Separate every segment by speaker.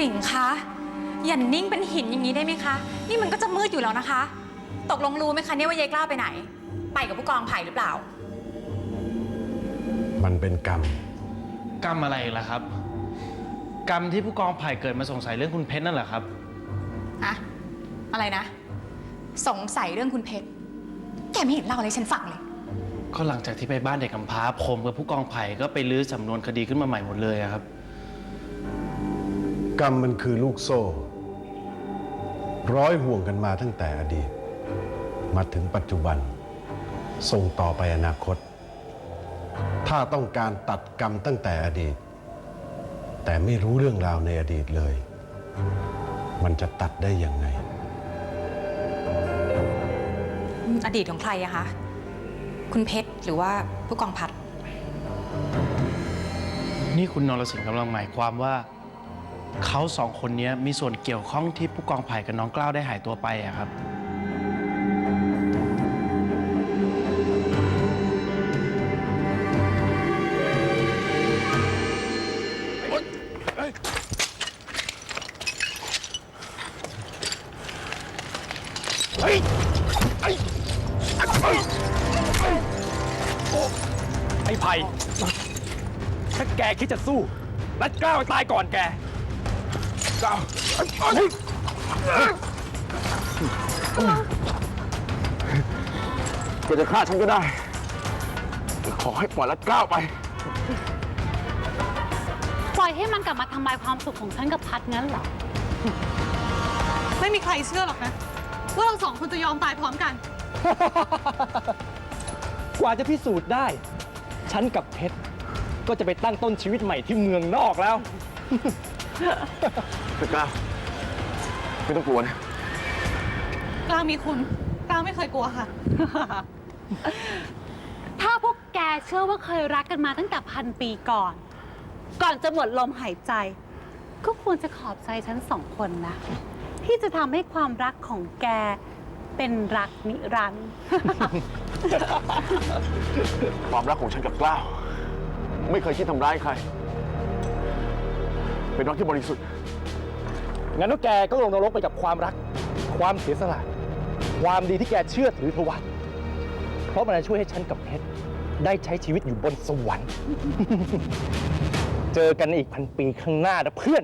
Speaker 1: รสิงห์คะอย่านิ่งเป็นหินอย่างนี้ได้ไหมคะ นี่มันก็จะมืดอยู่แล้วนะคะ ตกลงรู้ไหมคะเนี่ยว่ายายกล้าไปไหน ไปกับผู้กองไผ่หรือเปล่า
Speaker 2: มันเป็นกรรม
Speaker 3: กรรมอะไรอีกล่ะครับ กรรมที่ผู้กองไผ่เกิดมาสงสัยเรื่องคุณเพชรนั่นแหละครับ
Speaker 1: อะอะไรนะ สงสัยเรื่องคุณเพชร แกไม่เห็นเล่าอะไรให้ฉันฟังเลย
Speaker 3: ก็หลังจากที่ไปบ้านเด็กกำพร้าผมกับผู้กองไผ่ก็ไปลื้อสำนวนคดีขึ้นมาใหม่หมดเลยอะครับ
Speaker 2: กรรมมันคือลูกโซ่ ร้อยห่วงกันมาตั้งแต่อดีต มาถึงปัจจุบัน ส่งต่อไปอนาคต ถ้าต้องการตัดกรรมตั้งแต่อดีต แต่ไม่รู้เรื่องราวในอดีตเลย มันจะตัดได้ยังไง
Speaker 1: อดีตของใครอะคะ คุณเพชรหรือว่าผู้กองพัด
Speaker 3: นี่คุณนรสิงห์กำลังหมายความว่า เขาสองคนนี้มีส่วนเกี่ยวข้องที่ผู้กองไผ่กับน้องกล้าวได้หายตัวไปอะครับ
Speaker 4: ไอ้ไผ่ถ้าแกคิดจะสู้นัดกล้าวให้ตายก่อนแก แกจะฆ่าฉันก็ได้แต่ขอให้ปล่อยรัดกล้าวไป
Speaker 5: ปล่อยให้มันกลับมาทำลายความสุขของฉันกับพัดงั้นเหรอ
Speaker 6: ไม่มีใครเชื่อหรอกนะ ว่าเราสองคนจะยอมตายพร้อมกัน
Speaker 4: กว่าจะพิสูจน์ได้ ฉันกับเพชรก็จะไปตั้งต้นชีวิตใหม่ที่เมืองนอกแล้ว
Speaker 7: แต่กล้าไม่ต้องกลัวนะ
Speaker 6: กล้ามีคุณกล้าไม่เคยกลัวค่ะ
Speaker 5: ถ้าพวกแกเชื่อว่าเคยรักกันมาตั้งแต่พันปีก่อน ก่อนจะหมดลมหายใจ ก็ควรจะขอบใจฉันสองคนนะ ที่จะทำให้ความรักของแกเป็นรักนิรันดร์
Speaker 7: ความรักของฉันกับกล้าว ไม่เคยคิดทำร้ายใคร เป็นรักที่บริสุทธิ์
Speaker 4: งั้นพวแกก็ลงนรกไปกับความรัก ความเสียสละ ความดีที่แกเชื่อถือเถอะวะเพราะมันจะช่วยให้ฉันกับเพชรได้ใช้ชีวิตอยู่บนสวรรค์ เจอกันในอีกพันปีข้างหน้านะเพื่อน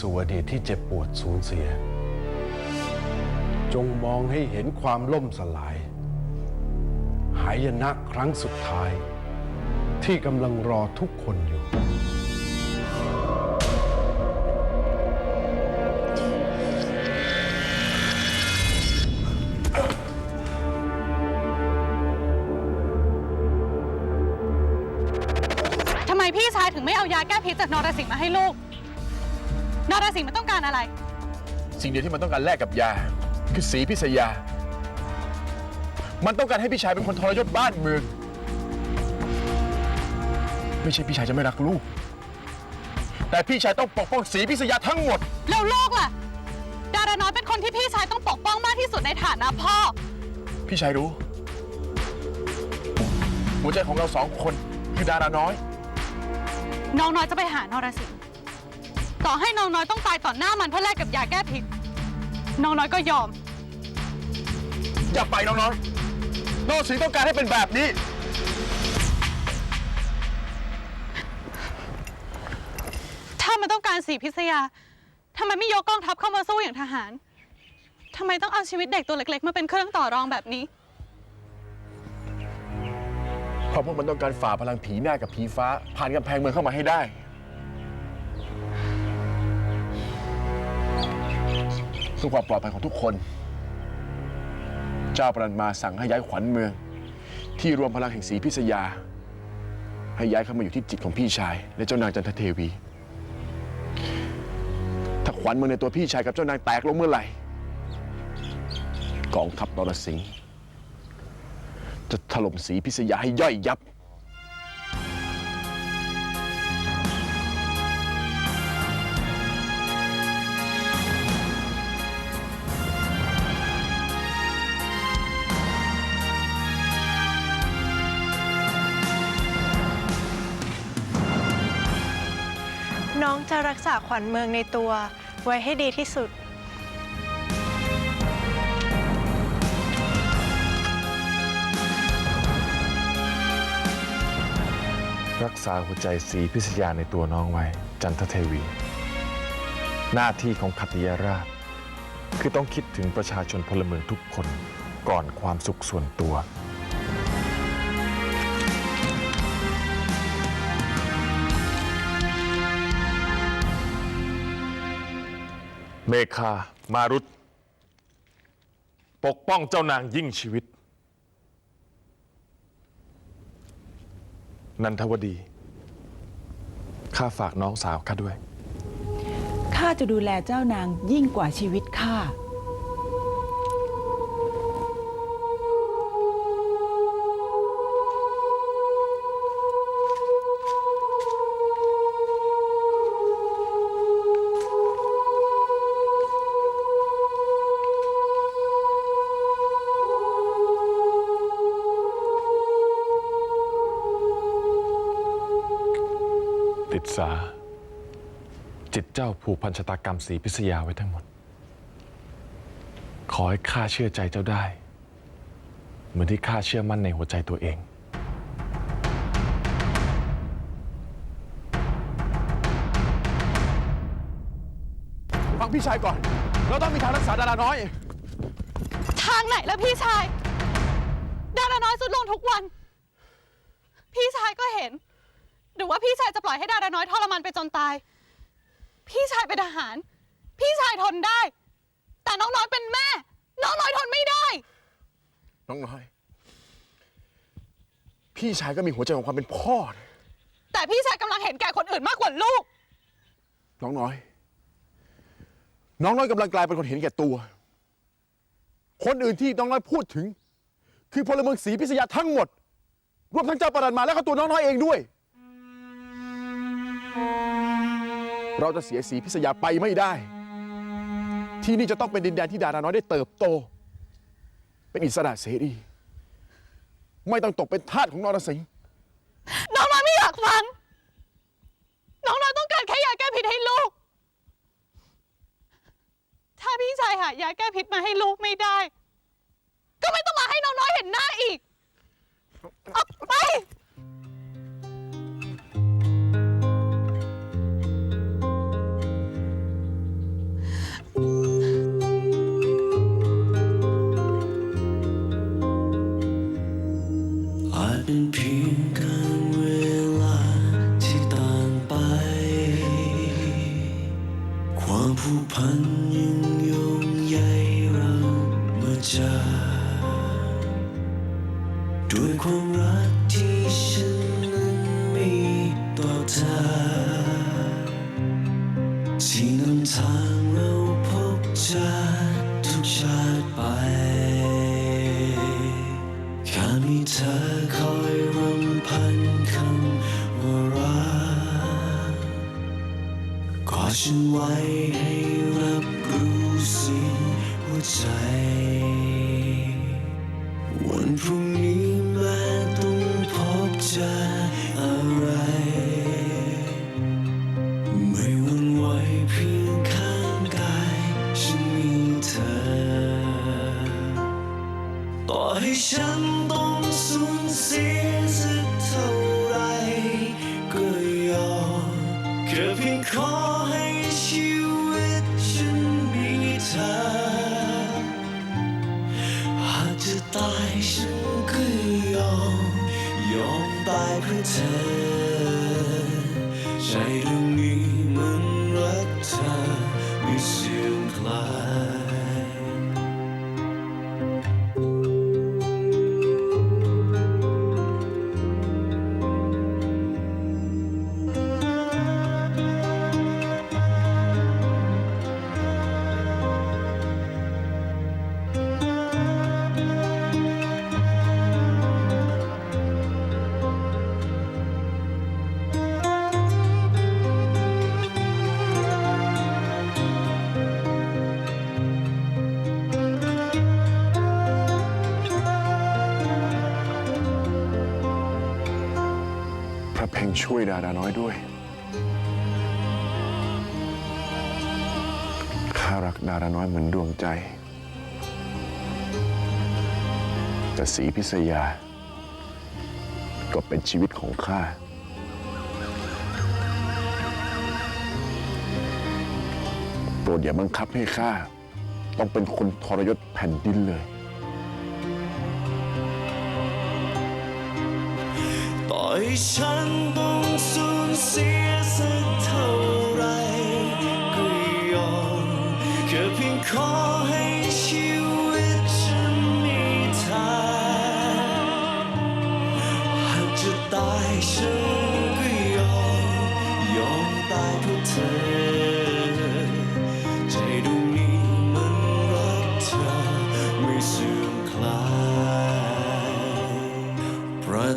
Speaker 2: สู่อดีตที่เจ็บปวดสูญเสีย จงมองให้เห็นความล่มสลาย หายนะครั้งสุดท้าย ที่กำลังรอทุกคนอยู่ทำไม
Speaker 6: พี่ชายถึงไม่เอายาแก้พิษจากนรสิงห์มาให้ลูก นรสิงห์มันต้องการอะไร
Speaker 7: สิ่งเดียวที่มันต้องการแลกกับยา คือสีพิษยา มันต้องการให้พี่ชายเป็นคนทรยศบ้านเมืองไม่ใช่พี่ชายจะไม่รักลูก แต่พี่ชายต้องปกป้องสีพิษยาทั้งหมด
Speaker 6: แล้วลูกล่ะ ดาราน้อยเป็นคนที่พี่ชายต้องปกป้องมากที่สุดในฐานะพ่อ
Speaker 7: พี่ชายรู้ หัวใจของเราสองคนคือดาราน้อย
Speaker 6: น้องน้อยจะไปหานรสิงห์ ต่อให้น้องน้อยต้องตายต่อหน้ามันเพื่อแลกกับยาแก้พิษน้องน้อยก็ยอม
Speaker 7: อย่าไปน้องน้อยน้องสีต้องการให้เป็นแบบนี้
Speaker 6: ถ้ามันต้องการสีพิษยาทำไมไม่ยกกองทัพเข้ามาสู้อย่างทหารทำไมต้องเอาชีวิตเด็กตัวเล็กๆ มาเป็นเครื่องต่อรองแบบนี้
Speaker 7: เพราะพวกมันต้องการฝ่าพลังผีหน้ากับผีฟ้า ผ่านกำแพงเมืองเข้ามาให้ได้ พื่อความปลอดภัยของทุกคน เจ้าปรันมาสั่งให้ย้ายขวัญเมือง ที่รวมพลังแห่งสีพิษยา ให้ย้ายเข้ามาอยู่ที่จิตของพี่ชาย และเจ้านางจันทเทวี ถ้าขวัญเมืองในตัวพี่ชายกับเจ้านางแตกลงเมื่อไหร่ กองทัพนรสิงห์จะถล่มสีพิษยาให้ย่อยยับ
Speaker 8: น้องจะรักษาขวัญเมืองในตัว ไว้ให้ดีที่สุด
Speaker 9: รักษาหัวใจสีพิษยาในตัวน้องไว้ จันทเทวี หน้าที่ของขัตติยราช คือต้องคิดถึงประชาชนพลเมืองทุกคนก่อนความสุขส่วนตัว เมคามารุตปกป้องเจ้านางยิ่งชีวิต นันทวดี ข้าฝากน้องสาวข้าด้วย
Speaker 10: ข้าจะดูแลเจ้านางยิ่งกว่าชีวิตข้า
Speaker 9: ติดสา จิตเจ้าผูกพันชะตากรรมสีพิษยาไว้ทั้งหมด ขอให้ข้าเชื่อใจเจ้าได้ เหมือนที่ข้าเชื่อมั่นในหัวใจตัวเอง
Speaker 7: ฟังพี่ชายก่อน เราต้องมีทางรักษาดาราน้อย
Speaker 6: ทางไหนแล้วพี่ชาย ดาราน้อยสุดลงทุกวัน พี่ชายก็เห็น หรือว่าพี่ชายจะปล่อยให้ดาราน้อยทรมานไปจนตาย พี่ชายเป็นทหาร พี่ชายทนได้ แต่น้องน้อยเป็นแม่ น้องน้อยทนไม่ได้
Speaker 7: น้องน้อย พี่ชายก็มีหัวใจของความเป็นพ่อนะ
Speaker 6: แต่พี่ชายกำลังเห็นแก่คนอื่นมากกว่าลูก
Speaker 7: น้องน้อย น้องน้อยกำลังกลายเป็นคนเห็นแก่ตัว คนอื่นที่น้องน้อยพูดถึง คือพลเมืองศรีพิษยาทั้งหมด รวมทั้งเจ้าปรันมาและก็ตัวน้องน้อยเองด้วย เราจะเสียสีพิษยาไปไม่ได้ ที่นี่จะต้องเป็นดินแดนที่ดาราน้อยได้เติบโต เป็นอิสระเสรี ไม่ต้องตกเป็นทาสของนรสิงห์
Speaker 6: น้องน้อยไม่อยากฟัง น้องน้อยต้องการแค่ยาแก้พิษให้ลูก ถ้าพี่ชายหายาแก้พิษมาให้ลูกไม่ได้ ก็ไม่ต้องมาให้น้องน้อยเห็นหน้าอีก ออกไป
Speaker 11: เป็นเพียงการเวลาที่ต่างไป ความผูกพันยังโยงใยเราเมื่อเจอด้วยความรักที่ฉันนั้นมีต่อเธอที่นำทางเราพบเจอทุกชาติไปแค่มีเธอ ฉันไว้ให้รับรู้สียงหัวใจ วันพรุ่งนี้แม้ต้องพบเจออะไร ไม่หวันไหวเพียงข้างกายฉันมีเธอ ต่อให้ฉันต้อง ของเพื่อเธอใจดวง
Speaker 7: ช่วยดาดาน้อยด้วย ข้ารักดาดาน้อยเหมือนดวงใจ แต่สีพิษยา ก็เป็นชีวิตของข้า โปรดอย่าบังคับให้ข้า ต้องเป็นคนทรยศแผ่นดินเลย
Speaker 11: ให้ฉันต้องสูญเสีย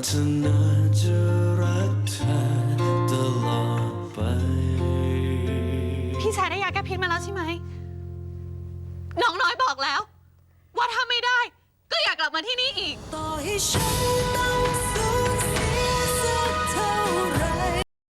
Speaker 11: ป